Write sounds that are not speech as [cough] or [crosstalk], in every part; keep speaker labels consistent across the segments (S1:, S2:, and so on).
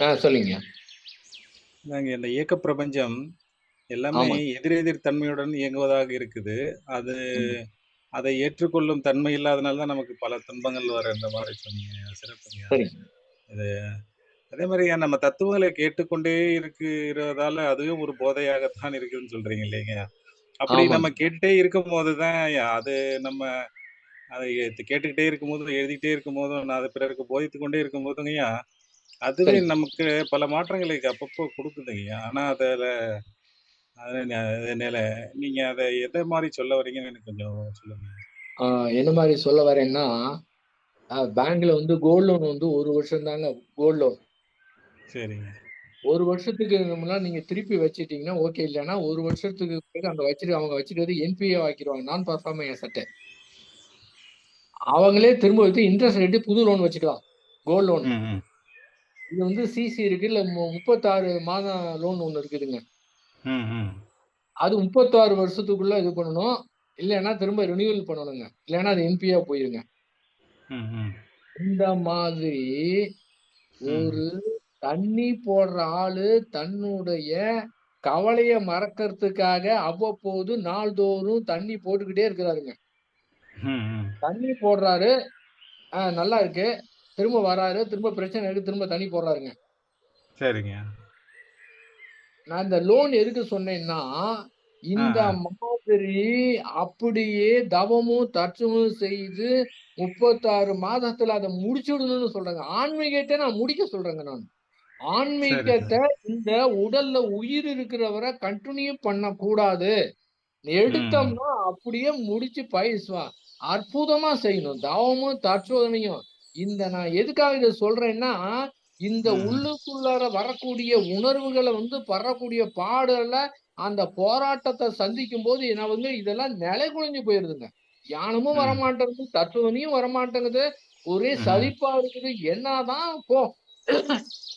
S1: ஆ சொல்லுங்க.
S2: நாங்க இந்த இயக்க பிரபஞ்சம் எல்லாமே. எதிரெதிர் தன்மையுடன் இயங்குவதாக இருக்குது. அது. அதை ஏற்றுக்கொள்ளும் தன்மை இல்லாதனால தான் நமக்கு பல துன்பங்கள் வர்ற மாரி சொன்னீங்க. சிறப்புங்க. இது அதே மாரி நம்ம தத்துவங்கள கேட்டுக்கொண்டே இருக்கிறதால அதுவே ஒரு போதையாகத்தான் இருக்குதுன்னு சொல்றீங்க இல்லைங்க? அப்படி நம்ம. கேட்டுட்டே இருக்கும்போது தான் அது நம்ம அதை கேட்டுக்கிட்டே இருக்கும்போதும், எழுதிக்கிட்டே இருக்கும்போதும், நான் அத பிறருக்கு போதித்துக் கொண்டே இருக்கும்போதுங்கய்யா, அதுவே. நமக்கு பல மாற்றங்களை அப்பப்போ குடுக்குதுங்கய்யா. ஆனா அதுல அத அதனால நீங்க அத எத மாரி சொல்ல வரீங்கன்னு எனக்கு கொஞ்சம் சொல்லுங்க.
S1: ஆ என்ன மாரி சொல்ல வரேன்னா, பேங்க்ல வந்து கோல்ட் லோன் வந்து 1 வருஷம் தாங்க கோல்ட் லோன்.
S2: சரிங்க.
S1: 1 வருஷத்துக்கு முன்னால நீங்க திருப்பி வச்சுட்டீங்கன்னா ஓகே. இல்லன்னா 1 வருஷத்துக்கு பிறகு அந்த வச்சுட்டு அவங்க வச்சுக்கிறது என்பிஏ ஆக்கிருவாங்க. நான் பெர்ஃபார்மிங் அசெட். அவங்களே திரும்ப வந்து இன்ட்ரெஸ்ட் ரேட் புது லோன் வச்சுக்கலாம். Gold loan. இது வந்து சிசி இருக்கு. இல்ல மு 36 மாதம் லோன் ஒண்ணு இருக்குதுங்க. அது 36 வருஷத்துக்குள்ள இது பண்ணணும். இல்லன்னா திரும்ப ரினியூவல் பண்ணணுங்க. இல்லன்னா அது என்பிஏ போயிருங்க. இந்த மாதிரி. ஒரு தண்ணி போடுற ஆளு தன்னுடைய கவலைய மறக்கறதுக்காக அவ்வப்போது நாள்தோறும் தண்ணி போட்டுக்கிட்டே இருக்கிறாருங்க. தண்ணி போடுறாரு. நல்லா இருக்கு. திரும்ப வராரு. திரும்ப பிரச்சனை இருக்கு. திரும்ப தண்ணி போடுறாருங்க.
S2: சரிங்க.
S1: நான் இந்த லோன் எதுக்கு சொன்னேன்னா, இந்த. மாதிரி அப்படியே தவமும், தற்சமும் செய்து 36 மாதத்துல அத முடிச்சுடணும்னு சொல்றேங்க. ஆன்மீகத்த நான் முடிக்க சொல்றேங்க நானு. ஆன்மீகத்த. இந்த உடல்ல உயிர் இருக்கிற வரை கன்டின்யூ பண்ணக்கூடாது.
S2: ம்.
S1: எடுத்தோம்னா அப்படியே முடிச்சு பைஸ்வா அற்புதமா செய்யணும். தவமும், தற்சோதனையும். இந்த நான் எதுக்காக இத சொல்றேன்னா, இந்த. உள்ளுக்குள்ளார வரக்கூடிய உணர்வுகள வந்து படக்கூடிய பாடுல, அந்த போராட்டத்த சந்திக்கும்போது என்ன வந்து இதெல்லாம் நிலைகுலைஞ்சு போயிருதுங்க. தியானமும்
S2: ம்.
S1: வரமாட்டேங்குது, தத்துவமையும் வரமாட்டேங்குது. ஒரே. சலிப்பா இருக்குது. என்னதான் போ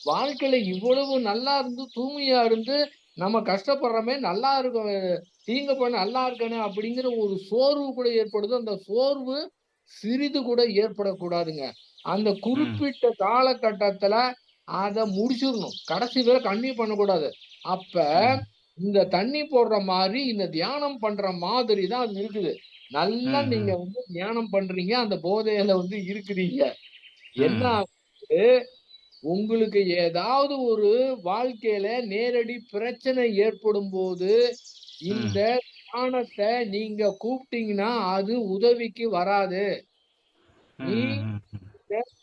S1: வாழ்க்கையில இவ்வளவு நல்லா இருந்து, தூய்மையா இருந்து, நம்ம கஷ்டப்படுறோமே நல்லா இருக்கும். தீங்கு பண்ண நல்லா இருக்கனே அப்படிங்கிற ஒரு சோர்வு கூட ஏற்படுது. அந்த சோர்வு சிறிது கூட ஏற்படக்கூடாதுங்க. அந்த. குறிப்பிட்ட காலகட்டத்துல அத முடிச்சிரணும். கடைசி வரை கன்டின்யூ பண்ணக்கூடாது. அப்ப. இந்த தண்ணி போடுற மாரி, இந்த தியானம் பண்ற மாதிரி தான் அது இருக்குது. நல்லா நீங்க. வந்து தியானம் பண்றீங்க. அந்த போதையில வந்து இருக்கிறீங்க. என்ன உங்களுக்கு ஏதாவது ஒரு வாழ்க்கையில நேரடி பிரச்சனை ஏற்படும்போது, இந்த
S2: ம்.
S1: தியானத்த நீங்க கூப்பிட்டீங்கன்னா, அது உதவிக்கு வராது. நீ. இந்த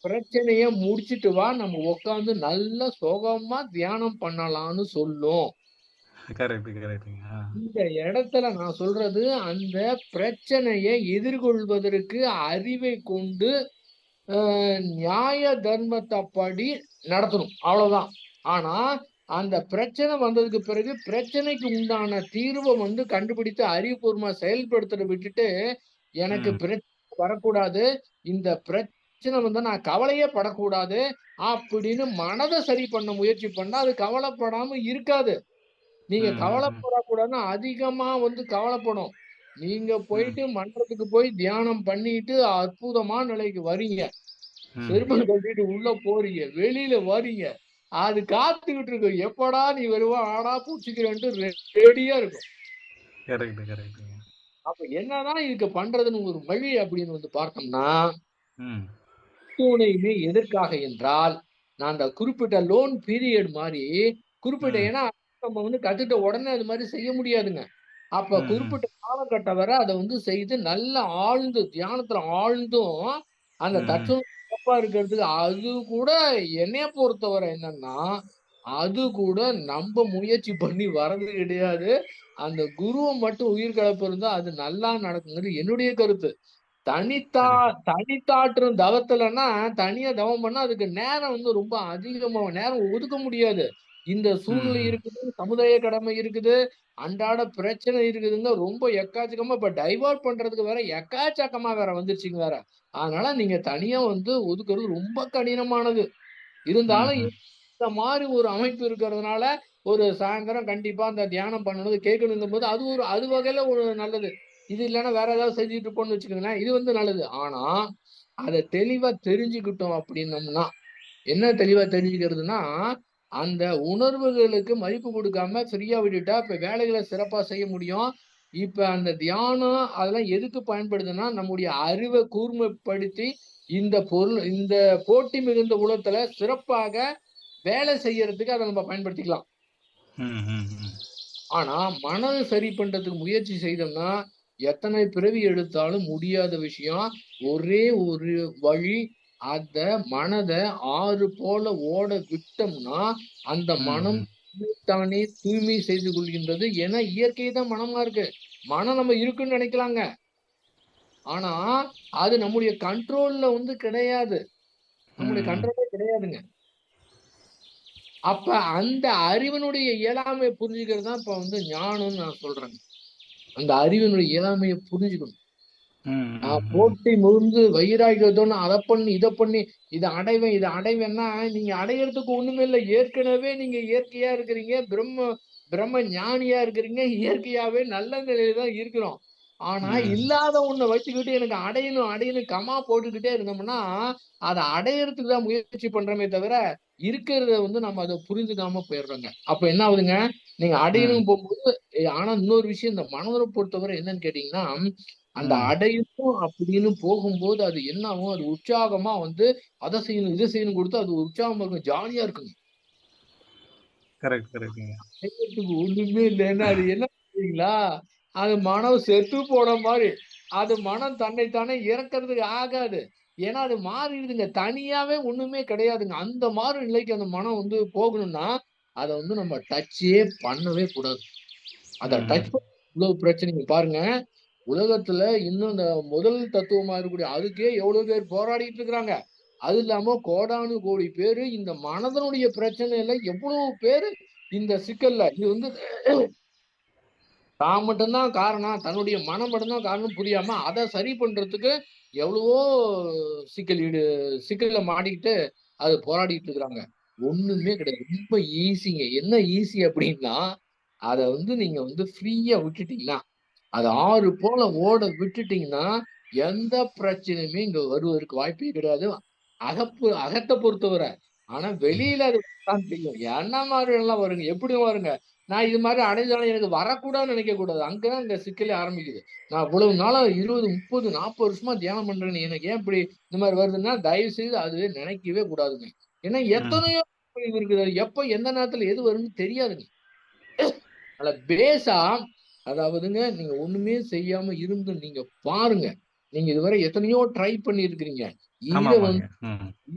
S1: பிரச்சனைய முடிச்சுட்டு வா, நம்ம உட்கார்ந்து நல்லா சுகமா தியானம் பண்ணலாம்னு சொல்லும். இந்த இடத்துல நான் சொல்றது, அந்த பிரச்சனைய எதிர்கொள்வதற்கு அறிவை கொண்டு, நியாய தர்மத்தப்படி நடத்தணும். அவ்வளவுதான். ஆனா, அந்த பிரச்சனை வந்ததுக்கு பிறகு, பிரச்சனைக்கு உண்டான தீர்வ வந்து கண்டுபிடித்து அறிவுபூர்வமா செயல்படுத்துறத விட்டுட்டு, எனக்கு. பிரச்சனை வரக்கூடாது. இந்த பிரச்சனை வந்தா நான் கவலையே படக்கூடாது. அப்படின்னு மனத சரி பண்ண முயற்சி பண்ணா, அது கவலைப்படாம இருக்காது. நீங்க. கவலைப்படக்கூடாதுன்னா, அதிகமா வந்து கவலைப்படும். நீங்க. போயிட்டு மன்றத்துக்கு போய் தியானம் பண்ணிட்டு அற்புதமான நிலைக்கு வரீங்க. செருப்ப கழட்டிட்டு உள்ள போறீங்க. வெளியில வரீங்க. அது காத்துக்கிட்டு இருக்கும். எப்படா நீ வருவ? ஆடா புடிச்சுக்கிறேன்ட்டு ரெடியா இருக்கும். அப்ப என்னதான் இதுக்கு பண்றதுன்னு ஒரு வழி அப்படின்னு வந்து பார்த்தோம்னா. அத்துணையுமே எதற்காக என்றால், நான் அந்த குறிப்பிட்ட லோன் பீரியட் மாரி, குறிப்பிட்ட. ஏன்னா நம்ம வந்து கத்துட்ட உடனே அது மாரி செய்ய முடியாதுங்க. அப்ப. குறிப்பிட்ட காலகட்டம் வரை அத வந்து செய்து நல்லா ஆழ்ந்து தியானத்துல ஆழ்ந்தும், அந்த. தத்துவம் சிறப்பா இருக்கிறதுக்கு அது கூட என்னைய பொறுத்தவரை என்னன்னா, அது கூட நம்ப முயற்சி பண்ணி வர்றது கிடையாது. அந்த குருவ மட்டும் உயிர் கலப்பு இருந்தா அது நல்லா நடக்குங்கிறது என்னுடைய கருத்து. தனித்தா. தனித்தாற்றும் தவத்துலன்னா, தனியா தவம் பண்ணா அதுக்கு நேரம் வந்து ரொம்ப அதிகமா நேரம் ஒதுக்க முடியாது. இந்த சூழ்நிலை. இருக்குது, சமுதாய கடமை இருக்குது, அன்றாட பிரச்சனை இருக்குதுங்க. ரொம்ப எக்காச்சக்கமா இப்ப டைவர்ட் பண்றதுக்கு வேற எக்காச்சக்கமா வேற வந்துருச்சுங்க வேற. அதனால நீங்க தனியா வந்து ஒதுக்குறது ரொம்ப கடினமானது. இருந்தாலும். இந்த மாரி ஒரு அமைப்பு இருக்கிறதுனால, ஒரு சாயந்தரம் கண்டிப்பா அந்த தியானம் பண்ணணும், கேட்கணுங்கும்போது அது ஒரு அது வகையில ஒரு நல்லது. இது இல்லன்னா வேற ஏதாவது செஞ்சுட்டு இருப்போம்னு வச்சுக்கோங்களேன். இது வந்து நல்லது. ஆனா, அத தெளிவா தெரிஞ்சுக்கிட்டோம் அப்படின்னம்னா, என்ன தெளிவா தெரிஞ்சுக்கிறதுன்னா அந்த உணர்வுகளுக்கு மதிப்பு கொடுக்காம ஃப்ரீயா விட்டுட்டா இப்ப வேலைகளை சிறப்பா செய்ய முடியும் இப்ப அந்த தியானம் அதெல்லாம் எதுக்கு பயன்படுதுன்னா நம்முடைய அறிவை கூர்மைப்படுத்தி இந்த பொருள் இந்த போட்டி மிகுந்த உலகத்துல சிறப்பாக வேலை செய்யறதுக்கு அதை நம்ம பயன்படுத்திக்கலாம். ஆனா மனதை சரி பண்றதுக்கு முயற்சி செய்தோம்னா எத்தனை பிறவி எடுத்தாலும் முடியாத விஷயம். ஒரே ஒரு வழி அந்த மனதை ஆறு போல ஓட விட்டோம்னா அந்த மனம். தானே தூய்மை செய்து கொள்கின்றது ஏன்னா இயற்கை தான் மனமா இருக்கு. மனம் நம்ம இருக்குன்னு நினைக்கலாங்க. ஆனா அது நம்முடைய கண்ட்ரோல்ல வந்து கிடையாது. நம்முடைய. கண்ட்ரோலே கிடையாதுங்க. அப்ப அந்த அறிவனுடைய இயலாமையை புரிஞ்சுக்கிறது தான் இப்ப வந்து ஞானம்னு நான் சொல்றேங்க. அந்த அறிவினுடைய இயலாமையை புரிஞ்சுக்கணும். நான். போட்டி முழுந்து வைராகியத்தோன்னு அதை பண்ணி இதை பண்ணி இதை அடைவேன் இதை அடைவேன்னா நீங்க அடையறதுக்கு ஒண்ணுமே இல்லை. ஏற்கனவே நீங்க இயற்கையா இருக்கிறீங்க பிரம்ம பிரம்ம ஞானியா இருக்கிறீங்க இயற்கையாவே நல்ல நிலையில தான் இருக்கிறோம். ஆனா. இல்லாத ஒண்ணை வச்சுக்கிட்டு எனக்கு அடையணும் அடையணும் கமா போட்டுக்கிட்டே இருந்தோம்னா அதை அடையறதுக்கு தான் முயற்சி பண்றோமே தவிர இருக்கிறத வந்து நம்ம அதை புரிஞ்சுக்காம போயிடுறோங்க அப்ப என்ன ஆகுதுங்க நீங்க. அடையணும் போகும்போது ஆனா இன்னொரு விஷயம் இந்த மனதை பொறுத்தவரை என்னன்னு கேட்டீங்கன்னா அந்த. அடையணும் அப்படின்னு போகும்போது அது என்ன ஆகும் அது உற்சாகமா வந்து அதை செய்யணும் இதை செய்யணும் கொடுத்து அது உற்சாகமா இருக்கும் ஜாலியா இருக்குங்க
S2: கரெக்ட்
S1: செய்யறதுக்கு ஒண்ணுமே இல்லைன்னா அது என்ன அது மனம் செத்து போன மாதிரி. அது மனம் தன்னைத்தானே இறக்கிறதுக்கு ஆகாது. ஏன்னா அது மாறிடுதுங்க. தனியாவே ஒண்ணுமே கிடையாதுங்க. அந்த மாதிரி நிலைக்கு அந்த மனம் வந்து போகணும்னா அதை வந்து நம்ம டச்சே பண்ணவே கூடாது. அதை டச். இவ்வளவு பிரச்சனைங்க. பாருங்க. உலகத்துல இன்னும் இந்த முதல் தத்துவமா இருக்கக்கூடிய அதுக்கே எவ்வளவு பேர் போராடிட்டு இருக்கிறாங்க. அது இல்லாம கோடானு கோடி பேரு இந்த மனதனுடைய பிரச்சனையில எவ்வளவு பேரு இந்த சிக்கல்ல இது வந்து தான் மட்டும்தான் காரணம் தன்னுடைய மனம் மட்டும்தான் காரணம் புரியாம அதை சரி பண்றதுக்கு எவ்வளவோ சிக்கல் ஈடு சிக்கல்ல மாட்டிக்கிட்டு அது போராடிட்டு இருக்கிறாங்க. ஒண்ணுமே கிடையாது. ரொம்ப ஈஸிங்க. என்ன ஈஸி அப்படின்னா அதை வந்து நீங்க வந்து ஃப்ரீயா விட்டுட்டீங்கன்னா அது ஆறு போல ஓட விட்டுட்டீங்கன்னா எந்த பிரச்சனையுமே இங்க வருவதற்கு வாய்ப்பே கிடையாது. அகப்பு அகத்தை பொறுத்தவரை. ஆனா வெளியில அது தான் தெரியும். என்ன மாதிரி எல்லாம் வருங்க? எப்படி வருங்க? நான் இது மாதிரி அடைஞ்சாலும் எனக்கு வரக்கூடாதுன்னு நினைக்க கூடாது. அங்கதான் இந்த சிக்கலே ஆரம்பிக்குது. நான் இவ்வளவு நாளா இருபது முப்பது நாற்பது வருஷமா தியானம் பண்றேன்னு எனக்கு ஏன் இப்படி இந்த மாதிரி வருதுன்னா தயவு செய்து அதுவே நினைக்கவே கூடாதுங்க. ஏன்னா. எத்தனையோ இருக்குது. எப்ப எந்த நேரத்துல எது வரும்னு தெரியாதுங்க. அதுல பேஸா அதாவதுங்க நீங்க ஒண்ணுமே செய்யாம இருந்து நீங்க பாருங்க. நீங்க இதுவரை எத்தனையோ ட்ரை பண்ணி இருக்கிறீங்க இத வந்து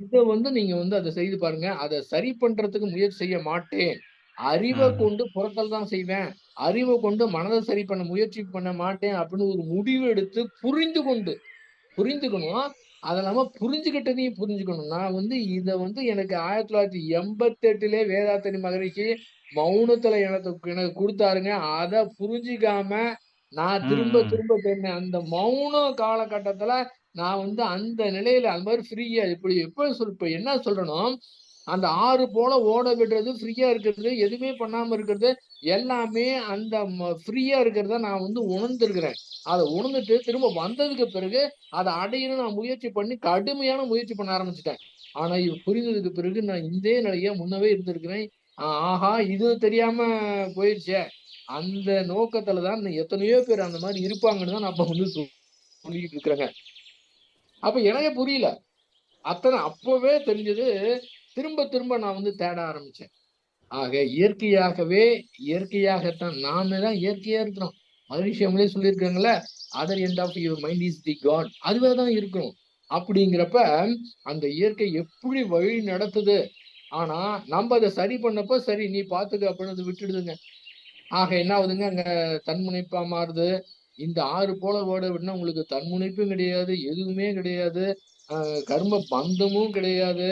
S1: இத வந்து நீங்க வந்து அதை செய்து பாருங்க. அதை சரி பண்றதுக்கு முயற்சி செய்ய மாட்டேன். அறிவை. கொண்டு புறத்தல் தான் செய்வேன் அறிவை கொண்டு மனதை சரி பண்ண முயற்சி பண்ண மாட்டேன் அப்படின்னு ஒரு முடிவு எடுத்து புரிந்து கொண்டு புரிந்துக்கணும் அது இல்லாம புரிஞ்சுக்கிட்டதையும் புரிஞ்சுக்கணும் நான் வந்து இத வந்து எனக்கு ஆயிரத்தி தொள்ளாயிரத்தி எண்பத்தி எட்டுலே வேதாத்தனி மகரிஷி மௌனத்துல எனக்கு எனக்கு கொடுத்தாருங்க அதை புரிஞ்சுக்காம நான் திரும்ப. திரும்ப தேடினேன் அந்த மௌன காலகட்டத்துல நான் வந்து அந்த நிலையில அந்த மாதிரி ஃப்ரீயா இப்படி எப்ப சொல் இப்ப என்ன சொல்லணும் அந்த ஆறு போல ஓட விடுறது ஃப்ரீயா இருக்கிறது எதுவுமே பண்ணாம இருக்கிறது எல்லாமே அந்த ஃப்ரீயா இருக்கிறத நான் வந்து உணர்ந்திருக்கிறேன். அதை உணர்ந்துட்டு திரும்ப வந்ததுக்கு பிறகு அதை அடையணும் நான் முயற்சி பண்ணி கடுமையான முயற்சி பண்ண ஆரம்பிச்சிட்டேன். ஆனா இது புரிந்ததுக்கு பிறகு நான் இதே நிலையா முன்னவே இருந்திருக்கிறேன். ஆஹா இது தெரியாம போயிடுச்சே அந்த நோக்கத்துல தான் இன்னும் எத்தனையோ பேர் அந்த மாதிரி இருப்பாங்கன்னு தான் நம்ம வந்து சொல்லிட்டு இருக்கிறேங்க. அப்ப எனக்கு புரியல. அத்தனை அப்பவே தெரிஞ்சது திரும்ப திரும்ப நான் வந்து தேட ஆரம்பிச்சேன். ஆக இயற்கையாகவே இயற்கையாகத்தான் நாம தான் இயற்கையா இருக்கிறோம். மனுஷங்களே சொல்லியிருக்காங்கல்ல other end of your mind is the God அதுவே தான் இருக்கணும் அப்படிங்கிறப்ப அந்த இயற்கை எப்படி வழி நடத்துது? ஆனா நம்ம அதை சரி பண்ணப்ப சரி நீ பாத்துக்க அப்படின்னு அதை விட்டுடுதுங்க. ஆக என்ன ஆகுதுங்க? அங்க தன்முனைப்பா மாறுது. இந்த ஆறு போல ஓட விட்டுனா உங்களுக்கு தன்முனைப்பும் கிடையாது எதுவுமே கிடையாது. கர்ம பந்தமும் கிடையாது.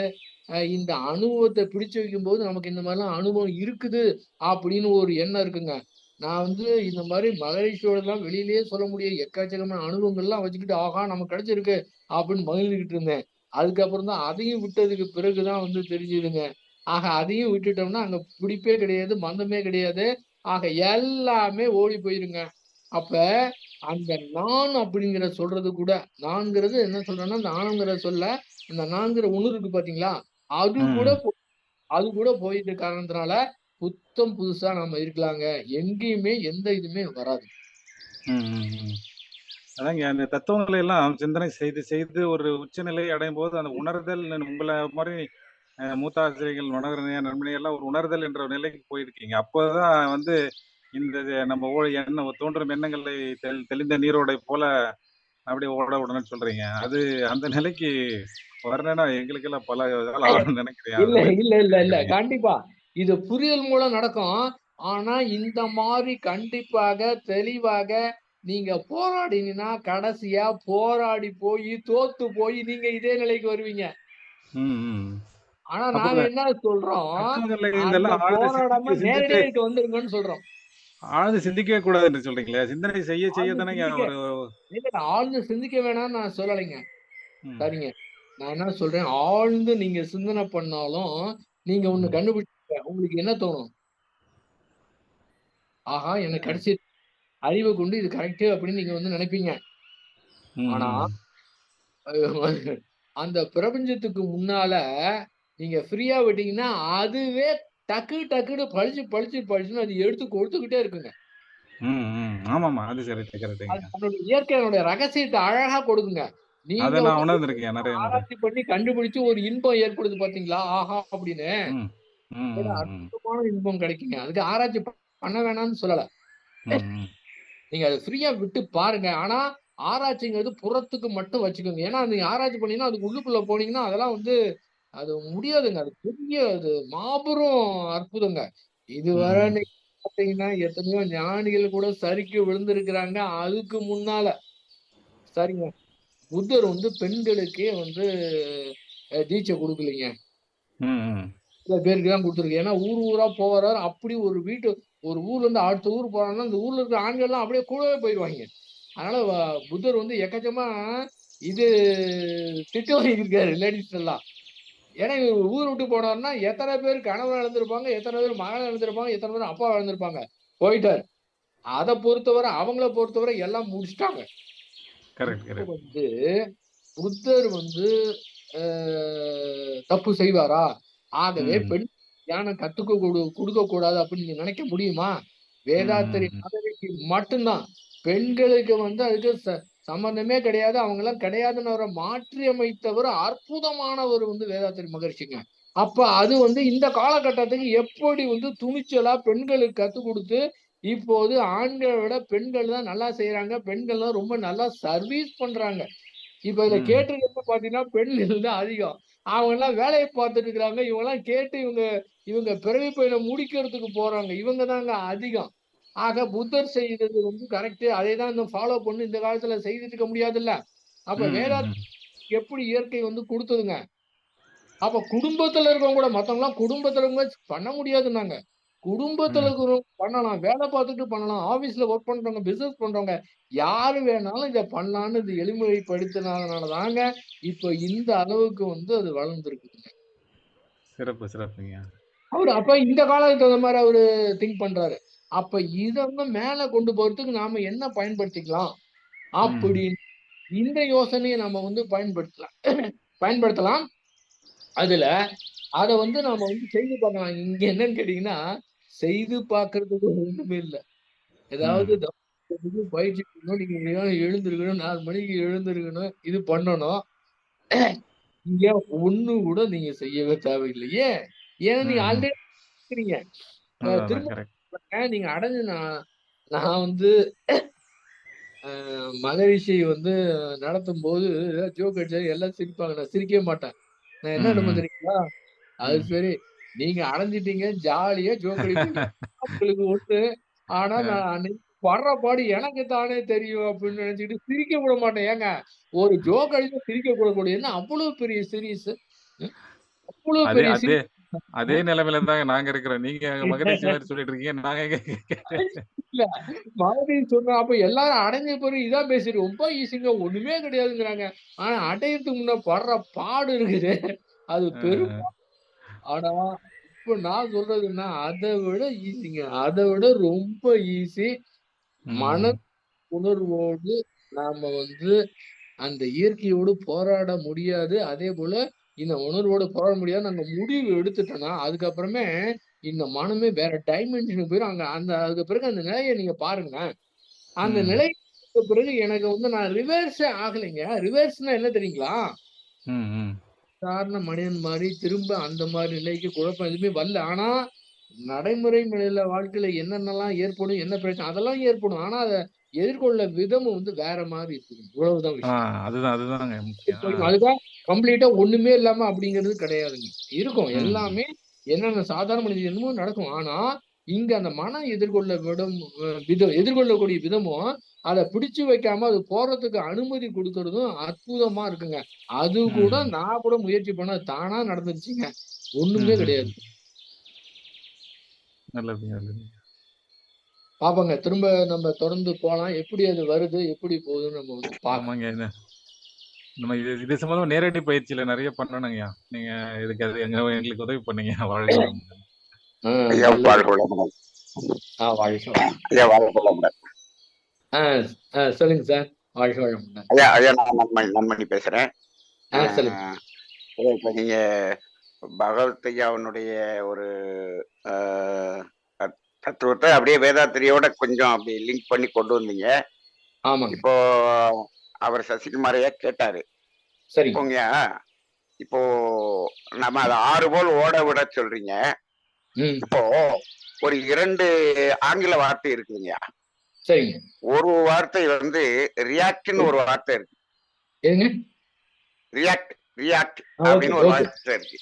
S1: இந்த அனுபவத்தை பிடிச்சு வைக்கும்போது நமக்கு இந்த மாதிரிலாம் அனுபவம் இருக்குது அப்படின்னு ஒரு எண்ணம் இருக்குங்க. நான் வந்து இந்த மாதிரி மகரிஷியோடலாம் வெளியிலேயே சொல்ல முடியாது. எக்கச்சக்கமான அனுபவங்கள்லாம் வச்சுக்கிட்டு ஆகா நமக்கு கிடைச்சிருக்கு அப்படின்னு மகிழ்ந்துகிட்டு இருந்தேன். அதுக்கப்புறம் தான் அதையும் விட்டதுக்கு பிறகுதான் வந்து தெரிஞ்சுதுங்க. ஆக அதையும் விட்டுட்டோம்னா அங்க பிடிப்பே கிடையாது மந்தமே கிடையாது. ஆக எல்லாமே ஓடி போயிருங்க. அப்ப அந்த நான் அப்படிங்கிற சொல்றது கூட நான்கிறது என்ன சொல்றேன்னா அந்த ஆணுங்கிற சொல்ல இந்த நான்கிற ஒண்ணு இருக்கு பாத்தீங்களா? அது கூட அது கூட போயிட்ட காரணத்தினால, புத்தம் புதுசா நம்ம இருக்கலாங்க. எங்கேயுமே எந்த இதுவுமே வராது.
S2: அதாங்க அந்த தத்துவங்களை எல்லாம் சிந்தனை செய்து, செய்து ஒரு உச்சநிலை அடையும்போது, அந்த உணர்தல் உங்கள அ மூத்த ஆசிரியர்கள், மனோகரனையா, நண்பனையா எல்லாம் ஒரு உணர்தல் என்ற ஒரு நிலைக்கு போயிருக்கீங்க. அப்பதான் வந்து இந்த நம்ம ஓ எண்ணம் தோன்றும் எண்ணங்களை தெள் தெளிந்த நீரோடை போல அப்படியே ஓட விடணும்னு சொல்றீங்க. அது அந்த நிலைக்கு வரணும்னா எங்களுக்கெல்லாம் பல காலம் ஆகும்னு நினைக்கிறேன்.
S1: இல்ல, இல்ல, இல்ல, இல்ல. கண்டிப்பா. இது புரிதல் மூலம் நடக்கும். ஆனா, இந்த மாரி கண்டிப்பாக, தெளிவாக நீங்க போராடினீங்கன்னா, கடைசியா போராடி போயி, தோத்து போயி, நீங்க இதே நிலைக்கு வருவீங்க. ஆனா, நாங்க என்ன சொல்றோம்,
S2: தத்துவங்களை
S1: அந்த
S2: இதெல்லாம் ஆழ்ந்து
S1: போராடாம
S2: சிந்திக்க
S1: நேரடியா
S2: சிந்தித்து
S1: இங்க வந்துருங்கன்னு சொல்றோம்.
S2: ஆழ்ந்து சிந்திக்கவே கூடாது என்று சொல்றீங்களே! சிந்தனை செய்ய செய்ய
S1: நான் ஆழ்ந்து சிந்திக்க வேணாம்னு நான் சொல்லலைங்க. சரிங்க. நான் என்ன சொல்றேன், ஆழ்ந்து நீங்க சிந்தனை பண்ணாலும், நீங்க ஒண்ணு
S2: ம்.
S1: கண்டுபிடிச்சீங்க. உங்களுக்கு என்ன தோணும்? ஆஹா! எனக்கு
S2: ம்.
S1: கிடைச்சிருச்சு. அறிவ கொண்டு இது கரெக்ட்டு அப்படின்னு நீங்க வந்து நினைப்பீங்க. ஆனா. அந்த பிரபஞ்சத்துக்கு முன்னால நீங்க ஃப்ரீயா விட்டீங்கன்னா, அதுவே டக்கு டக்குன்னு பளிச்சு பளிச்சு பளிச்சுன்னு அது எடுத்து கொடுத்துக்கிட்டே இருக்குங்க.
S2: ஆமாமா. அது கரெக்ட்.
S1: தன்னுடைய இயற்கையினுடைய ரகசியத்த அழகா கொடுக்குங்க.
S2: அத நான்
S1: வந்து
S2: உணர்ந்திருக்கேன் நெறைய முறை.
S1: ஆராய்ச்சி பண்ணி கண்டுபிடிச்சு ஒரு இன்பம் ஏற்படுது பார்த்தீங்களா? ஆஹா! அப்படின்னு. அற்புதமான இன்பம் கிடைக்குங்க. அதுக்கு ஆராய்ச்சி பண்ண வேணாம்னு சொல்லல. நீங்க அத ஃப்ரீயா விட்டு பாருங்க. ஆனா, ஆராய்ச்சிங்கிறது புறத்துக்கு மட்டும் வச்சுக்கோங்க. ஏன்னா, நீங்க ஆராய்ச்சி பண்ணீங்கன்னா, அதுக்கு உள்ளுக்குள்ள போனீங்கன்னா, அதெல்லாம் வந்து அது முடியாதுங்க. அது பெரிய அது மாபெரும் அற்புதங்க. இதுவரை பார்த்தீங்கன்னா, எத்தனையோ ஞானிகள் கூட சறுக்கி விழுந்திருக்கிறாங்க. அதுக்கு முன்னால சரிங்க. புத்தர் வந்து பெண்களுக்கே வந்து தீட்சை குடுக்கலைங்க. சில பேருக்கு தான் குடுத்துருக்கு. ஏன்னா, ஊர் ஊரா போறாரு. அப்படி ஒரு வீட்டு ஒரு ஊர்லருந்து அடுத்த ஊர் போறாங்கன்னா, அந்த ஊர்ல இருக்கிற ஆண்கள்லாம் அப்படியே கூடவே போயிருவாய்ங்க. அதனால புத்தர் வந்து எக்கச்சக்கமா இது திட்டு வாங்கியிருக்காரு லேடீஸ் எல்லாம். ஏன்னா, இவரு ஊர விட்டு போனாருன்னா, எத்தன பேர் கணவன இழந்திருப்பாங்க, எத்தன பேர் மகன இழந்திருப்பாங்க, எத்தன பேர் அப்பாவ இழந்திருப்பாங்க. போயிட்டாரு. அத பொறுத்தவரை அவங்கள பொறுத்தவரை எல்லாம் முடிச்சுட்டாங்க. வந்து புத்தர் வந்து தப்பு செய்வாரா? ஆகவே. பெண் தியானம் கத்துக்க குடு குடுக்கக் கூடாது அப்படின்னு நீங்க நினைக்க முடியுமா? வேதாத்திரி மட்டும்தான். பெண்களுக்கு வந்து அதுக்கு ச சம்மந்தமே கிடையாது. அவங்கலாம் கிடையாதுன்னு அவர மாற்றி அமைத்தவர் அற்புதமானவர் வந்து வேதாத்திரி மகரிஷிங்க. அப்ப அது வந்து இந்த காலகட்டத்துக்கு எப்படி வந்து துணிச்சலா பெண்களுக்கு கத்துக் குடுத்து, இப்போது ஆண்கள விட பெண்கள் தான் நல்லா செய்றாங்க. பெண்கள் தான் ரொம்ப நல்லா சர்வீஸ் பண்றாங்க. இப்ப இதுல
S2: ம்.
S1: கேட்டிருக்கிறது பார்த்தீங்கன்னா, பெண்கள் தான் அதிகம். அவங்கலாம் வேலைய பார்த்துட்டு இருக்கிறாங்க. இவங்கலாம் கேட்டு இவங்க இவங்க பிறவி பயன முடிக்கிறதுக்கு போறாங்க. இவங்க தாங்க அதிகம். ஆக புத்தர் செய்தது வந்து கரெக்ட்டு. அதை தான் இன்னும் ஃபாலோ பண்ணி இந்த காலத்துல செய்துட்டு இருக்க முடியாதுல்ல. அப்ப வேதா. எப்படி இயற்கை வந்து குடுத்ததுங்க. அப்ப குடும்பத்துல இருக்கவங்க கூட மத்தவங்கலாம் குடும்பத்துல பண்ண முடியாதுன்னாங்க. குடும்பத்துல பண்ணலாம். வேலை பார்த்துட்டு பண்ணலாம். ஆபீஸ்ல ஒர்க் பண்றவங்க, பிசினஸ் பண்றவங்க யாரு வேணாலும் இத பண்ணலான்னு இது எளிமைப்படுத்தினதுனால தாங்க, இப்ப இந்த அளவுக்கு வந்து அது வளர்ந்திருக்குதுங்க.
S2: சிறப்பு, சிறப்புங்க.
S1: அவரு அப்ப இந்த காலத்துக்கு தகுந்த மாரி அவரு திங்க் பண்றாரு. அப்ப இத வந்து மேல கொண்டு போறதுக்கு நாம என்ன பயன்படுத்திக்கலாம்? அப்படின்னு இந்த யோசனைய நம்ம வந்து பயன்படுத்தலாம். பயன்படுத்தலாம். அதுல அத வந்து நாம வந்து செய்து பார்க்கலாம். இங்க என்னன்னு கேட்டீங்கன்னா, செய்து பார்க்கறதுக்கு ஒண்ணுமே இல்ல. ஏதாவது பயிற்சி பண்ணணும். நீங்க எழுந்திருக்கணும். 4 மணிக்கு எழுந்திருக்கணும். இது பண்ணணும். இங்க ஒண்ணு கூட நீங்க செய்யவே தேவையில்ல. ஏன்? ஏன்னா நீங்க. ஆல்ரெடி. திரும்ப நீங்க அடைஞ்சு நான் நான் வந்து மகரிஷி வந்து நடத்தும்போது ஏதாவது ஜோக் அடிச்சா எல்லாம் சிரிப்பாங்க. நான் சிரிக்கவே மாட்டேன். நான் என்ன. தெரியுங்களா? அது. சரி. நீங்க அடைஞ்சிட்டீங்க. ஜாலியா ஜோக் அடிப்பீங்க. உங்களுக்கு [laughs] ஒண்ணு. ஆனா. நான் அன்னைக்கு படுற பாடு எனக்கு தானே தெரியும் அப்படின்னு நெனச்சுக்கிட்டு சிரிக்க விட மாட்டேன். ஏங்க ஒரு ஜோக் அடிச்சா சிரிக்க. என்ன அவ்வளவு பெரிய சீரியஸ்? அவ்வளவு பெரிய
S2: அதே நிலைமையில தாங்க நாங்க இருக்கிறோம். நீங்க மகரிஷி [laughs] மாரி சொல்லிட்டு இருக்கீங்க. நாங்க
S1: இல்ல. மறுபடி சொன்னா அப்ப எல்லாரும் அடைஞ்ச பிறகு இதான் பேசிட்டு ரொம்ப ஈஸிங்க. ஒண்ணுமே கிடையாதுங்கிறாங்க. ஆனா அடையறதுக்கு முன்ன படுற பாடு இருக்குதே, அது பெரும். ஆனா, இப்ப நான் சொல்றதுன்னா, அத விட ஈஸிங்க. அத விட ரொம்ப ஈஸி. மன. உணர்வோடு நாம வந்து அந்த இயற்கையோடு போராட முடியாது. அதேபோல இந்த உணர்வோட போராட முடியாது நாங்க முடிவு எடுத்துட்டோம்னா அதுக்கப்புறமே இந்த மனமே வேற டைமென்ஷனுக்கு போயிடும் அங்க அந்த அதுக்கு பிறகு அந்த நிலையை நீங்க பாருங்க அந்த. நிலை பிறகு எனக்கு வந்து நான் ரிவர்ஸே ஆகலைங்க ரிவர்ஸ்னா என்ன தெரியுங்களா. சாதாரண மனிதன் மாதிரி திரும்ப அந்த மாதிரி நிலைக்கு குழப்பம் எதுவுமே வரல. ஆனா நடைமுறை நிலையில வாழ்க்கையில என்னென்னலாம் ஏற்படும் என்ன பிரச்சனை அதெல்லாம் ஏற்படும். ஆனா அதை எதிர்கொள்ள விதமும் வந்து வேற மாதிரி இருக்குது. இவ்வளவுதான்
S2: அதுதான்.
S1: அதுதான் கம்ப்ளீட்டா ஒண்ணுமே இல்லாம அப்படிங்கிறது கிடையாதுங்க. இருக்கும். எல்லாமே என்னென்ன சாதாரண மனிதன் என்னமோ நடக்கும். ஆனா இங்க அந்த மனம் எதிர்கொள்ள விடம் விதம் எதிர்கொள்ளக்கூடிய விதமும் அதை பிடிச்சு வைக்காம அது போறதுக்கு அனுமதி கொடுக்கறதும் அற்புதமா இருக்குங்க. அது கூட. நான் கூட முயற்சி பண்ண தானா நடந்துருச்சுங்க. ஒண்ணுமே கிடையாது. பாப்போங்க திரும்ப நம்ம தொடர்ந்து போலாம். எப்படி அது வருது எப்படி போகுதுன்னு நம்ம வந்து
S2: இது நம்ம இது இது சம்பந்தமா நேரடி பயிற்சியில நிறைய பண்ணணுங்கய்யா. நீங்க இதுக்கு அது எங்க எங்களுக்கு உதவி பண்ணீங்க வாழ்க வளமுடன்.
S1: ஆஹ்
S3: ஐயா வாழ்க. ஐயா வாழ்க
S1: சொல்லுங்க சார். வாழ்க வளமுடன்.
S3: ஐயா ஐயா நான் நன்மணி நன்மணி பேசுறேன். இப்ப நீங்க பகவத் ஐயாவுடைய ஒரு தத்துவத்தை அப்படியே வேதாத்திரியோட கொஞ்சம் அப்படி லிங்க் பண்ணி கொண்டு வந்தீங்க.
S1: ஆமாங்க.
S3: இப்போ அவர் சசிகுமார் ஐயா கேட்டாரு.
S1: சரிங்க.
S3: இப்போங்கய்யா இப்போ நம்ம அதை ஆறு போல் ஓட விட சொல்றீங்க. இப்போ ஒரு இரண்டு ஆங்கில வார்த்தை இருக்குதுங்கய்யா
S1: சரிங்க.
S3: ஒரு வார்த்தை வந்து ரியாக்ட்னு ஒரு வார்த்தை இருக்கு. ரியாக்ட் ரியாக்ட் அப்படின்னு ஒரு வார்த்தை இருக்கு.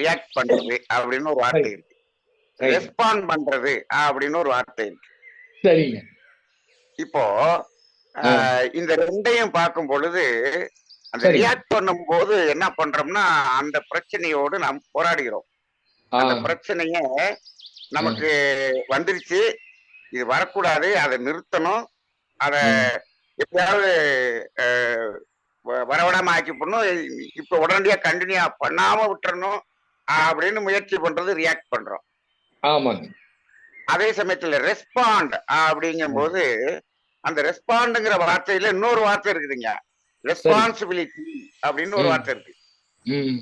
S3: ரியாக்ட் பண்றது அப்படின்னு ஒரு வார்த்தை இருக்கு. ரெஸ்பாண்ட் பண்றது அப்படின்னு ஒரு வார்த்தை இருக்கு.
S1: சரிங்க.
S3: இப்போ இந்த ரெண்டையும் பார்க்கும் பொழுது அந்த. ரியாக்ட் பண்ணும்போது என்ன பண்றோம்னா அந்த பிரச்சனையோடு நாம் போராடுகிறோம். அந்த பிரச்சனைய நமக்கு வந்துருச்சு. இது வரக்கூடாது. அதை நிறுத்தணும். அதை. எப்படியாவது வரவிடாம ஆக்கி போடணும் இப்ப உடனடியா கண்டினியூ பண்ணாம விட்டுறணும். அப்படின்னு முயற்சி பண்றது ரியாக்ட் பண்றோம்.
S1: ஆமாங்க.
S3: அதே சமயத்துல ரெஸ்பாண்ட் அப்படிங்கும்போது அந்த ரெஸ்பாண்டுங்கிற வார்த்தையில இன்னொரு வார்த்தை இருக்குதுங்க. ரெஸ்பான்சிபிலிட்டி அப்படின்னு ஒரு. வார்த்தை இருக்கு.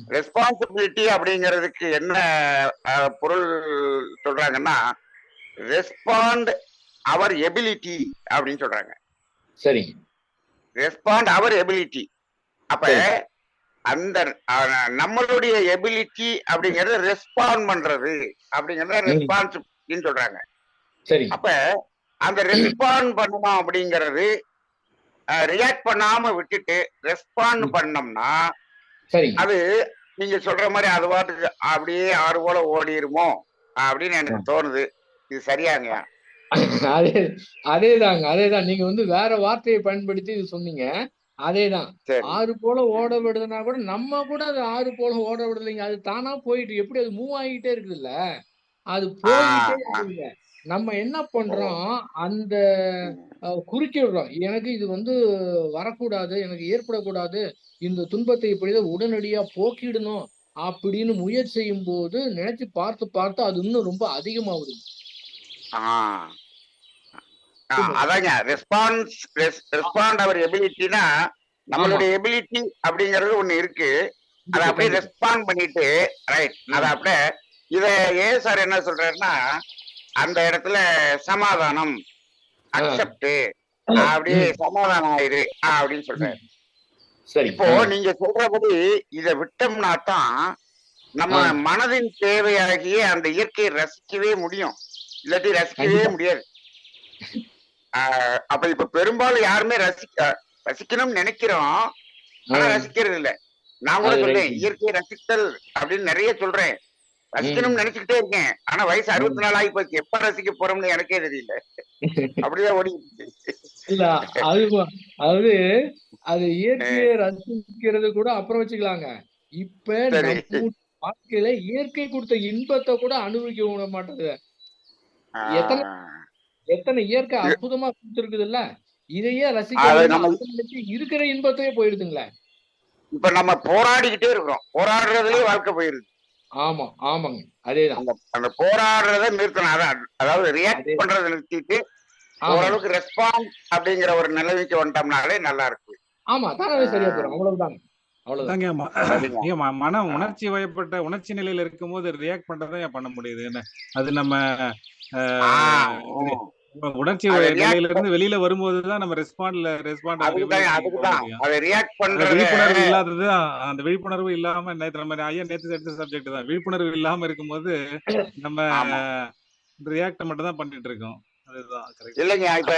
S3: ரெஸ்பான்சிபிலிட்டி அப்படிங்கிறதுக்கு என்ன பொருள் சொல்றாங்கன்னா ரெஸ்பாண்ட் அவர் எபிலிட்டி அப்படின்னு சொல்றாங்க
S1: சரிங்க
S3: ரெஸ்பாண்ட் அவர் எபிலிட்டி அப்ப
S1: சரி.
S3: அந்த நம்மளுடைய எபிலிட்டி அப்படிங்கறது ரெஸ்பாண்ட் பண்றது அப்படிங்கறத. ரெஸ்பான்சிபிலிட்டின்னு சொல்றாங்க
S1: சரிங்க
S3: அப்ப அந்த ரெஸ்பாண்ட் பண்ணணும் அப்படிங்கறது ரியாக்ட் பண்ணாம விட்டுட்டு ரெஸ்பாண்ட். பண்ணோம்னா அது நீங்க சொல்ற மாதிரி அது பாட்டுக்கு அப்படியே ஆறு போல ஓடிருமோ அப்படின்னு எனக்கு தோணுது. இது சரியாங்க [laughs]
S1: அதே அதேதாங்க அதேதான். நீங்க வந்து வேற வார்த்தையை பயன்படுத்தி இது சொன்னீங்க. அதேதான். ஆறு போல ஓட விடுதுன்னா கூட நம்ம கூட அது ஆறு போல ஓட விடுறதில்லைங்க அது தானா போயிட்டு எப்படி அது மூவ் ஆகிட்டே இருக்குதுல்ல? அது போயிட்டே. இருக்குதுங்க. நம்ம என்ன பண்றோம்? அந்த அஹ், குறுக்கி விடுறோம் எனக்கு இது வந்து வரக்கூடாது எனக்கு ஏற்படக்கூடாது. இந்த துன்பத்தை இப்படிதான் உடனடியா போக்கிடணும் அப்படின்னு முயற்சி செய்யும் போது நினைச்சு பார்த்து பார்த்து அது இன்னும் ரொம்ப அதிகமாகுது.
S3: அதாங்க. ரெஸ்பான்ஸ் ரெஸ்பாண்ட் அவர் எபிலிட்டினா நம்மளுடைய எபிலிட்டி அப்படிங்கறது ஒண்ணு இருக்கு. அதை அப்படியே ரெஸ்பாண்ட் பண்ணிட்டு ரைட் அத அப்படியே இத ஏ சார் என்ன சொல்றாருன்னா அந்த இடத்துல சமாதானம் அக்செப்ட் அப்படியே சமாதானம் ஆயிரு அப்படின்னு சொல்றாரு. இப்போ நீங்க சொல்றபடி இத விட்டோம்னா தான் நம்ம. மனதின் தேவையாகிய அந்த இயற்கையை ரசிக்கவே முடியும். இல்லாட்டி ரசிக்கவே. முடியாது. ஆஹ் அப்ப இப்ப பெரும்பாலும் யாருமே ரசிக்க ரசிக்கணும்னு நினைக்கிறோம். ஆனா. ரசிக்கிறது இல்ல. நான் கூட சொல்றேன். இயற்கையை ரசித்தல் அப்படின்னு நிறைய சொல்றேன். ரசிக்கணும்னு நினைச்சுக்கிட்டே இருக்கேன். ஆனா வயசு அறுபத்தி நாலு ஆகி போச்சு. எப்ப ரசிக்க போறோம்னு எனக்கே தெரியல. [laughs] அப்படியே ஓடி
S1: இல்ல அது அதாவது அது இயற்கையை ரசிக்கிறது கூட அப்புறம் வச்சுக்கலாங்க. இப்ப வாழ்க்கையில இயற்கை கொடுத்த இன்பத்தை கூட அனுபவிக்க விட மாட்டேது. எத்தனை- எத்தனை இயற்கை அற்புதமா கொடுத்துருக்குது இல்ல இதையே ரசிக்க இருக்கிற இன்பத்தையே போயிடுதுங்களே.
S3: இப்ப நம்ம போராடிக்கிட்டே இருக்கிறோம். போராடுறதுலயே வாழ்க்கை போயிருது.
S1: ஆமா ஆமாங்க. அதேதான்.
S3: அந்த போராடுறத நிறுத்தணும். அதான் அதாவது ரியாக்ட். பண்றதை நிறுத்திட்டு ஓரளவுக்கு ரெஸ்பான்ஸ் அப்படிங்கிற ஒரு நிலைமைக்கு வந்துட்டோம்னாலே நல்லா இருக்கு
S1: ஆமா தானாவே சரியா போயிடும் அவ்வளவுதாங்க. அவ்வளவுதான்.
S2: அதாங்க ம
S3: சரிங்க
S2: ஏன் ம மனம்
S3: ஆ.
S2: உணர்ச்சி வயப்பட்ட உணர்ச்சி நிலையில இருக்கும்போது ரியாக்ட் பண்றத ஏன் பண்ண முடியுது? என்ன? அது நம்ம உணர்ச்சி
S3: அதை
S2: வ- நிலையில
S3: ரியாக்ட்
S2: இருந்து வெளியில வரும்போது தான் நம்ம ரெஸ்பாண்ட்ல ரெஸ்பாண்ட்
S3: அதை ரியாக்ட் பண்றத
S2: விழிப்புணர்வு இல்லாதது அந்த விழிப்புணர்வு இல்லாம நேற்று நம்ம ஐயா நேற்று எடுத்த சப்ஜெக்ட் தான். விழிப்புணர்வு இல்லாம இருக்கும்போது நம்ம ரியாக்ட் மட்டும் தான் பண்ணிட்டு இருக்கோம். அதுதான் கரெக்ட்
S3: இல்லைங்க இப்ப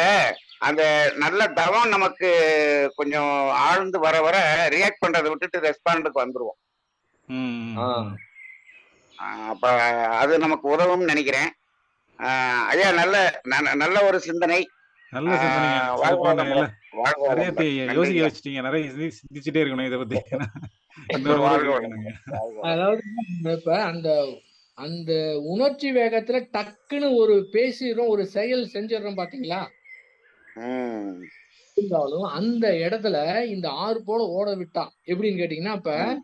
S3: அந்த நல்ல தவம் நமக்கு கொஞ்சம் ஆழ்ந்து வர வர ரியாக்ட் பண்றதை விட்டுட்டு ரெஸ்பாண்டுக்கு வந்துருவோம். அப்ப அது நமக்கு உதவும்னு நினைக்கிறேன். ஐயா நல்ல நல்ல ஒரு சிந்தனை.
S2: நல்ல தி- யோசிக்க வச்சிட்டீங்க நிறைய சிந்தி- சிந்திச்சுட்டே இருக்கணும் இதை பத்தி.
S1: அதாவது இப்ப அந்த அந்த உணர்ச்சி வேகத்துல டக்குன்னு ஒரு பேசிடுறோம் ஒரு செயல் செஞ்சிடறோம் பாத்தீங்களா?
S3: ம்.
S1: இருந்தாலும் அந்த இடத்துல இந்த ஆறு போல ஓட விட்டான் எப்படின்னு கேட்டீங்கன்னா இப்ப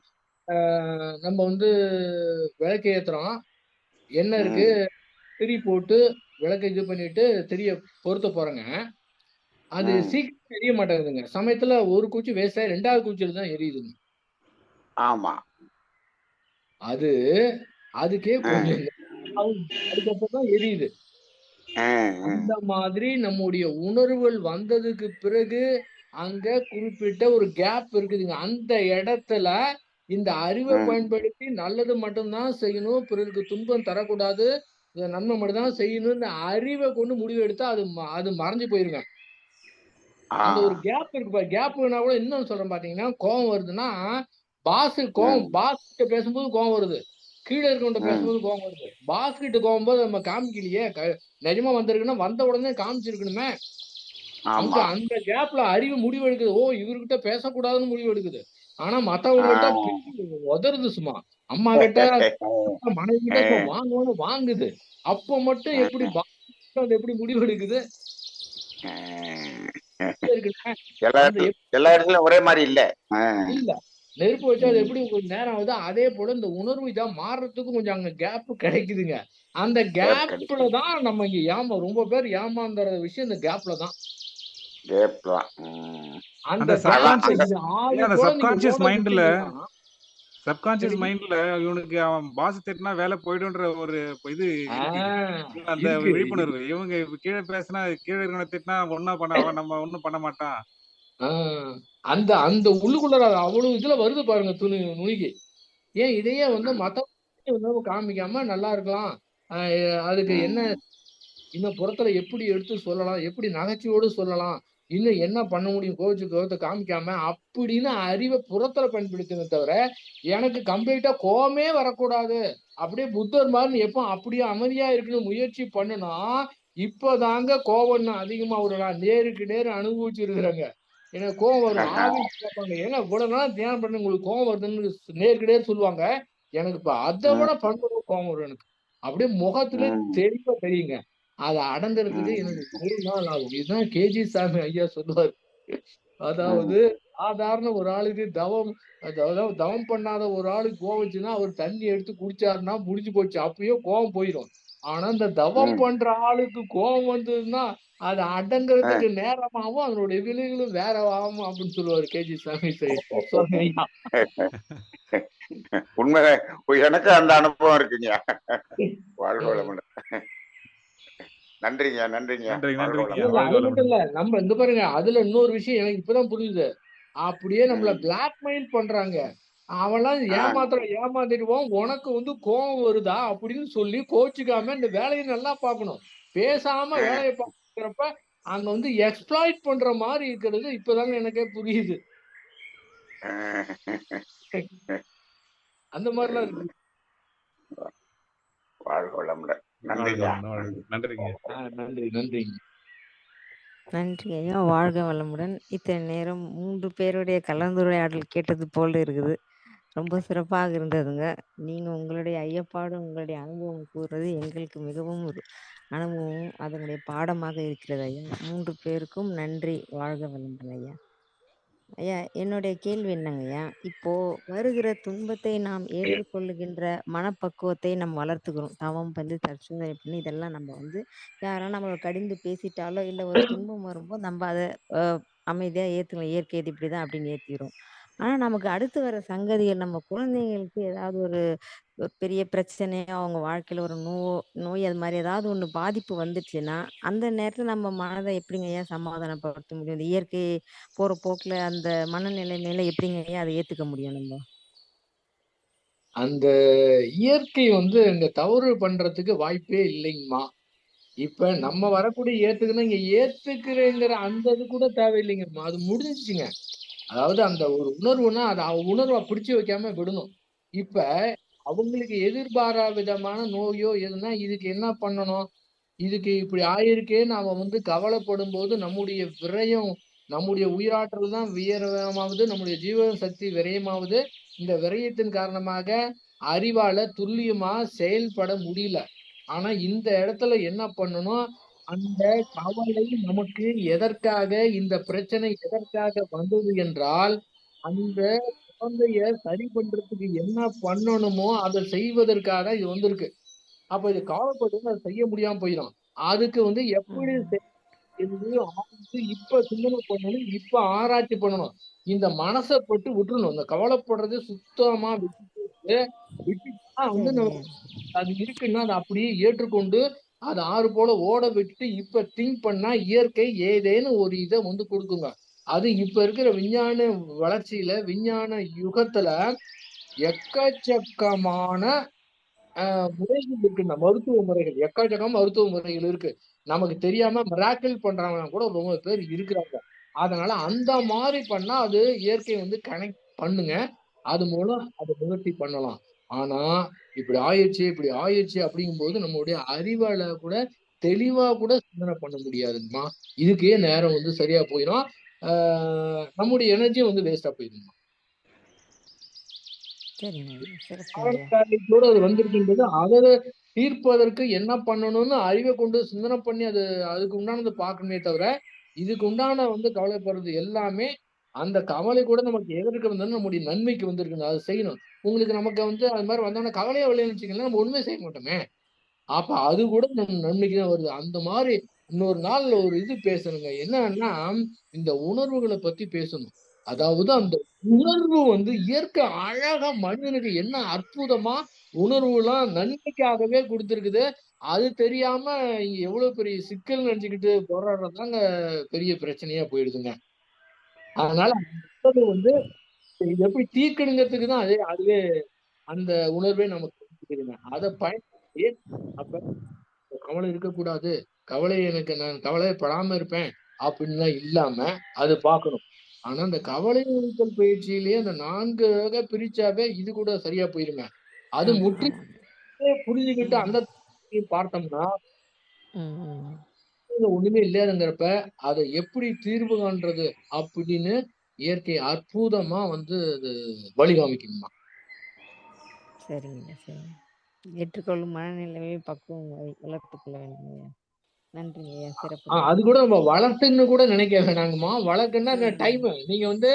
S1: நம்ம வந்து விளக்கு ஏத்துறோம். எண்ணெய் இருக்கு? திரி போட்டு விளக்க இது பண்ணிட்டு திரிய பொருத்த போறோங்க. அது சீக்கிரம் எரிய மாட்டேங்குதுங்க. சமயத்துல ஒரு குச்சி வேஸ்ட் ஆகி ரெண்டாவது குச்சியில தான் எரியுதுங்க.
S3: ஆமா.
S1: அது அதுக்கே கொஞ்சம். அதுக்கப்புறம் தான் எரியுது. அந்த மாதிரி நம்முடைய உணர்வுகள் வந்ததுக்கு பிறகு அங்க குறிப்பிட்ட ஒரு கேப் இருக்குதுங்க. அந்த இடத்துல இந்த அறிவை பயன்படுத்தி நல்லது மட்டும்தான் செய்யணும். பிறருக்கு துன்பம் தரக்கூடாது. நன்மை மட்டும்தான் செய்யணும் இந்த அறிவை கொண்டு முடிவு எடுத்தா அது அது மறைஞ்சு போயிருங்க. அந்த ஒரு கேப் இருக்கு பாரு கேப்னா கூட இன்னொன்னு சொல்றேன் பாத்தீங்கன்னா கோவம் வருதுன்னா பாஸ் கோவம் பாஸ் கிட்ட பேசும்போது கோவம் வருது. கீழே இருக்கவன்ட்ட
S3: ம்,
S1: பேசும்போது கோவம் வருது. பாஸ் கிட்ட கோவம் போது நம்ம காமிக்கலையே நிஜமா வந்திருக்குன்னா வந்த உடனே காமிச்சிருக்கணுமே. அந்த கேப்ல அறிவு முடிவு எடுக்குது ஓ இவர்கிட்ட பேசக்கூடாதுன்னு முடிவு எடுக்குது ஆனா
S3: ஆ,
S1: மத்தவங்கள்ட்ட பிடி உதறுது சும்மா. அம்மா கிட்ட [laughs] மனைவி கிட்ட வாங்குவோன்னு வாங்குது. அப்ப மட்டும் எப்படி கிட்ட அது எப்படி முடிவு எடுக்குது
S3: எல்லா இடத்துலயும் ஒரே மாதிரி இல்ல.
S1: இல்ல. நெருப்பு வச்சா அது எப்படி கொஞ்சம் நேரம் ஆகுதோ அதே போல இந்த உணர்வு இதா மாறுறதுக்கும் கொஞ்சம் அங்க கேப் கிடைக்குதுங்க. அந்த
S3: கேப்
S1: கேப்ல தான் நம்ம இங்க ஏமா ரொம்ப பேர் ஏமாந்துற விஷயம் இந்த கேப்ல தான்.
S3: கேப் தான். ம்.
S1: அந்த
S2: சப்கான்சியஸ் மைண்ட்ல சப்கான்சியஸ் மைண்ட்ல இவனுக்கு அவன் பாஸ் திட்டினா வேலை போயிடும்ன்ற ஒரு இது அந்த விழிப்புணர்வு. இவங்க கீழே பேசினா கீழே இருக்கவனை திட்டினா ஒன்னா பண்ண நம்ம ஒண்ணும் பண்ண மாட்டான்.
S1: அந்த அந்த உள்ளுக்குள்ள அவ்வளவு இதுல வருது பாருங்க துணி நுணுகி. ஏன் இதையே வந்து மத்த காமிக்காம நல்லா இருக்கலாம். ஆஹ் அதுக்கு என்ன? இன்னும் புறத்துல எப்படி எடுத்து சொல்லலாம்? எப்படி நகைச்சுவோடு சொல்லலாம்? இன்னும் என்ன பண்ண முடியும்? கோவிச்சு கோவத்தை காமிக்காம அப்படின்னு அறிவை புறத்துல பயன்படுத்துமே தவிர எனக்கு கம்ப்ளீட்டா கோவமே வரக்கூடாது. அப்படியே புத்தர் மாதிரி எப்போ அப்படியே அமைதியா இருக்கணும் முயற்சி பண்ணுனா இப்பதாங்க கோவம் அதிகமா வரும். நான் நேருக்கு நேர் அனுபவிச்சிருக்கிறேங்க. எனக்கு கோவம் வரும். [laughs] கேட்பாங்க. ஏங்க இவ்வளவு நாள் தியானம் பண்ணி உங்களுக்கு கோவம் வருதுன்னு நேருக்கு நேர் சொல்லுவாங்க. எனக்கு இப்ப அதை விட பண்பு கோவம் வரும் எனக்கு. அப்படியே முகத்துல தெளிவா தெரியுங்க. அதை அடங்குறதுக்கு எனக்கு ஒரு நாள் ஆகும் இதுதான் கேஜி சாமி ஐயா சொல்லுவார். அதாவது சாதாரண ஒரு ஆளுக்கு தவம் அதாவது தவம் பண்ணாத ஒரு ஆளுக்கு கோவம் வச்சுன்னா அவர் தண்ணி எடுத்து குடிச்சாருன்னா முடிஞ்சு போச்சு. அப்பயே கோவம் போயிடும். ஆனா இந்த தவம். பண்ற ஆளுக்கு கோவம் வந்ததுன்னா அது. அடங்குறதுக்கு நேரமாகும் அதனுடைய விலைகளும் வேற ஆகும் அப்படின்னு சொல்லுவாரு கேஜி சாமி [laughs]
S3: உண்மை எனக்கு அந்த அனுபவம் இருக்குங்க வாழ்க வளமுடன். நன்றிங்க நன்றிங்க.
S1: நம்ம இந்த பாருங்க அதுல இன்னொரு விஷயம் எனக்கு இப்பதான் புரியுது. அப்படியே நம்மள பிளாக்மெயில் பண்றாங்க. அவன்லாம்
S3: ஆ,
S1: ஏமாத்திர ஏமாத்திடுவான். உனக்கு வந்து கோவம் வருதா அப்படின்னு சொல்லி கோச்சுக்காம இந்த வேலையை நல்லா பார்க்கணும். பேசாம. வேலையை பார்க்கறப்ப அங்க வந்து எக்ஸ்ப்ளாய்ட் பண்ற மாதிரி இருக்கிறது இப்பதாங்க எனக்கே புரியுது. அந்த மாதிரிலாம் இருக்கு.
S3: வாழ்க வளமுடன். நன்றிங்க.
S2: நன்றிங்க
S1: நன்றி
S4: ஐயா வாழ்க வளமுடன்? இத்தனை நேரம் மூன்று பேருடைய கலந்துரையாடல் கேட்டது போல இருக்குது. ரொம்ப சிறப்பாக இருந்ததுங்க. நீங்க உங்களுடைய ஐயப்பாடு உங்களுடைய அனுபவம் கூறுறது எங்களுக்கு மிகவும் ஒரு அனுபவம் அதனுடைய பாடமாக இருக்கிறது ஐயா. மூன்று பேருக்கும் நன்றி. வாழ்க வளமுடன் ஐயா. ஐயா என்னுடைய கேள்வி என்னங்க ஐயா? இப்போ வருகிற துன்பத்தை நாம் ஏற்றுக்கொள்ளுகின்ற மனப்பக்குவத்தை நம்ம வளர்த்துக்கிறோம். தவம் பண்ணி தற்சோதனை பண்ணி இதெல்லாம் நம்ம வந்து யாரா நம்மளை கடிந்து பேசிட்டாலோ இல்லை ஒரு துன்பம் வரும்போது நம்ம அதை அமைதியாக ஏற்றுக்கணும் இயற்கை இது இப்படி தான் அப்படின்னு ஏற்றிக்கிறோம் ஆனா நமக்கு அடுத்து வர சங்கதிகள் நம்ம குழந்தைங்களுக்கு ஏதாவது ஒரு ஒரு பெரிய பிரச்சனையோ அவங்க வாழ்க்கையில ஒரு நோ நோய் அது மாதிரி ஏதாவது ஒண்ணு பாதிப்பு வந்துச்சுன்னா அந்த நேரத்துல நம்ம மனதை எப்படிங்க ஐயா சமாதானப்படுத்த முடியும்? இந்த இயற்கை போற போக்குல அந்த மனநிலை மேல எப்படிங்க ஐயா அதை ஏத்துக்க முடியும் நம்ம?
S1: அந்த இயற்கை வந்து இங்க தவறு பண்றதுக்கு வாய்ப்பே இல்லைங்கம்மா. இப்ப நம்ம வரக்கூடிய ஏத்துக்குன்னா இங்க ஏத்துக்கிறேங்கிற அந்த இது கூட தேவையில்லைங்கம்மா. அது முடிஞ்சுச்சுங்க. அதாவது அந்த ஒரு உணர்வுனா அதை உணர்வை பிடிச்சு வைக்காம விடணும். இப்ப அவங்களுக்கு எதிர்பாரா விதமான நோயோ எதுனா இதுக்கு என்ன பண்ணணும்? இதுக்கு இப்படி ஆயிருக்கே நாம வந்து கவலைப்படும் போது நம்முடைய விரயம் நம்முடைய உயிராற்றல் தான் வியரமாவது நம்முடைய ஜீவ சக்தி விரயமாவது இந்த விரயத்தின் காரணமாக அறிவால துல்லியமா செயல்பட முடியல. ஆனா இந்த இடத்துல என்ன பண்ணணும்? அந்த கவலை நமக்கு எதற்காக இந்த பிரச்சனை எதற்காக வந்தது என்றால் அந்த குழந்தைய சரி பண்றதுக்கு என்ன பண்ணணுமோ அதை செய்வதற்காக இது வந்திருக்கு. அப்ப இது கவலைப்பட்டு அதை செய்ய முடியாம போயிடும். அதுக்கு வந்து எப்படி இப்ப சிந்தனை பண்ணணும் இப்ப ஆராய்ச்சி பண்ணணும். இந்த மனசை பட்டு விட்டுறணும். இந்த கவலைப்படுறது சுத்தமா விட்டுட்டு விட்டுட்டா வந்து அது இருக்குன்னா அதை அப்படியே ஏற்றுக்கொண்டு அது ஆறு போல ஓட விட்டுட்டு இப்ப திங்க் பண்ணா இயற்கை ஏதேனும் ஒரு இதை வந்து கொடுக்குங்க. அது இப்ப இருக்கிற விஞ்ஞான வளர்ச்சியில விஞ்ஞான யுகத்துல எக்கச்சக்கமான ஆஹ், முறைகள் இருக்கு இந்த மருத்துவ முறைகள் எக்கச்சக்கம் மருத்துவ முறைகள் இருக்கு. நமக்கு தெரியாம மிராக்கிள் பண்றவங்க கூட ரொம்ப பேர் இருக்கிறாங்க. அதனால அந்த மாதிரி பண்ணா அது இயற்கை வந்து கனெக்ட் பண்ணுங்க. அது மூலம் அதை நிவர்த்தி பண்ணலாம். ஆனா இப்படி ஆயிடுச்சு இப்படி ஆயிடுச்சு அப்படிங்கும்போது நம்மளுடைய அறிவால கூட தெளிவா கூட சிந்தனை பண்ண முடியாதுங்கம்மா. இதுக்கே நேரம் வந்து சரியா போயிடும் ஆஹ் நம்முடைய எனர்ஜி வந்து வேஸ்டா காரணக்காரியத்தோட அது வந்திருக்கின்றது அதை தீர்ப்பதற்கு என்ன பண்ணணும்னு அறிவை கொண்டு சிந்தனை பண்ணி அது அதுக்கு உண்டானது பார்க்கணுமே தவிர இதுக்கு உண்டான வந்து கவலைப்படுறது எல்லாமே அந்த கவலை கூட நமக்கு எதற்கு வந்தாலும் நம்முடைய நன்மைக்கு வந்திருக்குங்க. அதை செய்யணும். உங்களுக்கு நமக்கு வந்து அது மாதிரி வந்தோம்னா கவலையா விளையான்னு வச்சுக்கலாம் நம்ம ஒண்ணுமே செய்ய மாட்டோமே. அப்ப அது கூட நம்ம நன்மைக்கு தான் வருது. அந்த மாதிரி இன்னொரு நாள்ல ஒரு இது பேசணுங்க. என்னன்னா இந்த உணர்வுகளை பத்தி பேசணும். அதாவது அந்த உணர்வு வந்து இயற்கை அழகா மனிதனுக்கு என்ன அற்புதமா உணர்வுலாம் நன்மைக்காகவே கொடுத்துருக்குது. அது தெரியாம இங்க எவ்வளவு பெரிய சிக்கல் நினைச்சுக்கிட்டு போராடுறதாங்க பெரிய பிரச்சனையா போயிடுதுங்க. அதனால வந்து எப்படி தீர்க்கணுங்கிறதுக்கு தான் அதே அதுவே அந்த உணர்வே நமக்கு அதை பயன்படுத்தி அப்ப கவலை இருக்கக்கூடாது. கவலை எனக்கு நான் கவலைப்படாம இருப்பேன் அப்படின்லாம் இல்லாம அது பார்க்கணும். ஆனா அந்த கவலை நீக்கல் பயிற்சியிலேயே அந்த நான்கு வகை பிரிச்சாவே இது கூட சரியா போயிருங்க அது முற்றி புரிஞ்சுக்கிட்டு அந்த பார்த்தோம்னா ஒண்ணுமே இல்லையாதுங்கிறப்ப அதை எப்படி தீர்வு காண்றது அப்படின்னு இயற்கை அற்புதமா வந்து அது வழி காமிக்குமா
S4: சரிங்க சரிங்க. ஏற்றுக்கொள்ளும் மனநிலையை பக்குவம் வளர்த்துக்கொள்ள வேண்டும் நன்றிங்க சிறப்பு.
S1: அது கூட நம்ம வளர்த்துன்னு கூட நினைக்க வேணாங்கம்மா. வளர்க்குன்னா. டைம் நீங்க வந்து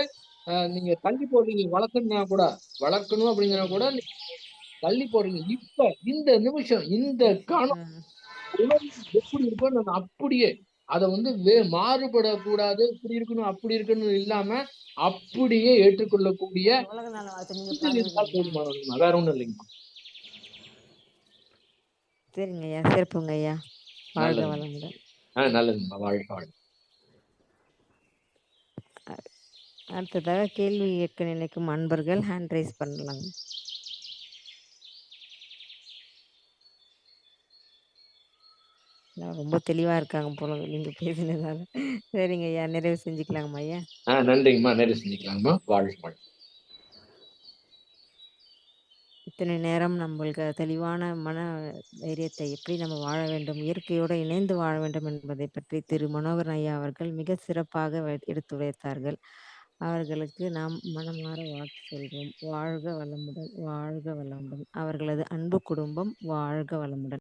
S1: நீங்க தள்ளி போடுறீங்க வளர்க்கணும்னா கூட வளர்க்கணும் அப்படிங்கிற கூட தள்ளி போடுறீங்க. இப்ப இந்த நிமிஷம் இந்த கணம்
S4: ம்.
S1: உணர்வு எப்படி இருக்கோ நம்ம அப்படியே அதை வந்து வே மாறுபடக்கூடாது. இப்படி இருக்கணும் அப்படி இருக்கணும் இல்லாம அப்படியே ஏற்றுக்கொள்ளக்கூடிய வேற ஒண்ணும் இல்லைங்கம்மா
S4: சரிங்க ஐயா சிறப்புங்க ஐயா. வாழ்க வளமுடன்.
S1: ஆஹ் நல்லதுங்கம்மா. வாழ்க வாழ்க
S4: அடுத்ததாக கேள்வி கேட்க நினைக்கும் அன்பர்கள் ஹேண்ட் ரைஸ் பண்ணலாங்க. எல்லாம் ரொம்ப தெளிவா இருக்காங்க போல நீங்க பேசினதால சரிங்க ஐயா நிறைவு செஞ்சுக்கலாங்கம்மா ஐயா.
S1: ஆஹ் நன்றிங்கம்மா. நிறைய செஞ்சுக்கலாங்கம்மா. வாழ்க வாழ்க
S4: இத்தனை நேரம் நம்மளுக்கு தெளிவான மன தைரியத்தை எப்படி நம்ம வாழ வேண்டும் இயற்கையோடு இணைந்து வாழ வேண்டும் என்பதை பற்றி திரு மனோகரன் ஐயா அவர்கள் மிக சிறப்பாக எடுத்துரைத்தார்கள் அவர்களுக்கு நாம் மனமாற வாழ்த்து சொல்வோம். வாழ்க வளமுடன் வாழ்க வளமுடன். அவர்களது அன்பு குடும்பம் வாழ்க வளமுடன்.